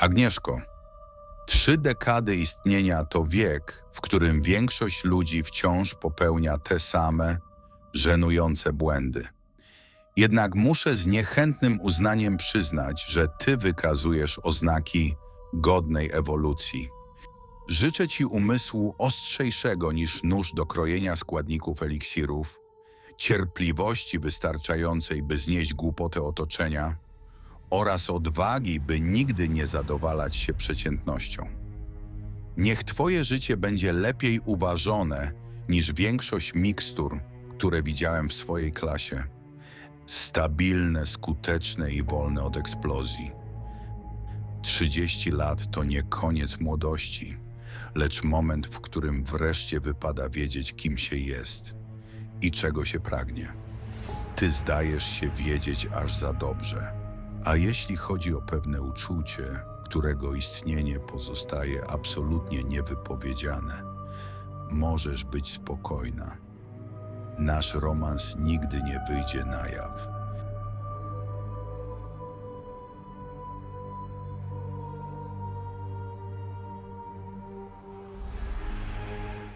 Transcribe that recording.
Agnieszko, trzy dekady istnienia to wiek, w którym większość ludzi wciąż popełnia te same, żenujące błędy. Jednak muszę z niechętnym uznaniem przyznać, że ty wykazujesz oznaki godnej ewolucji. Życzę ci umysłu ostrzejszego niż nóż do krojenia składników eliksirów, cierpliwości wystarczającej, by znieść głupotę otoczenia oraz odwagi, by nigdy nie zadowalać się przeciętnością. Niech twoje życie będzie lepiej uważone niż większość mikstur, które widziałem w swojej klasie. Stabilne, skuteczne i wolne od eksplozji. 30 lat to nie koniec młodości, lecz moment, w którym wreszcie wypada wiedzieć, kim się jest i czego się pragnie. Ty zdajesz się wiedzieć aż za dobrze. A jeśli chodzi o pewne uczucie, którego istnienie pozostaje absolutnie niewypowiedziane, możesz być spokojna. Nasz romans nigdy nie wyjdzie na jaw.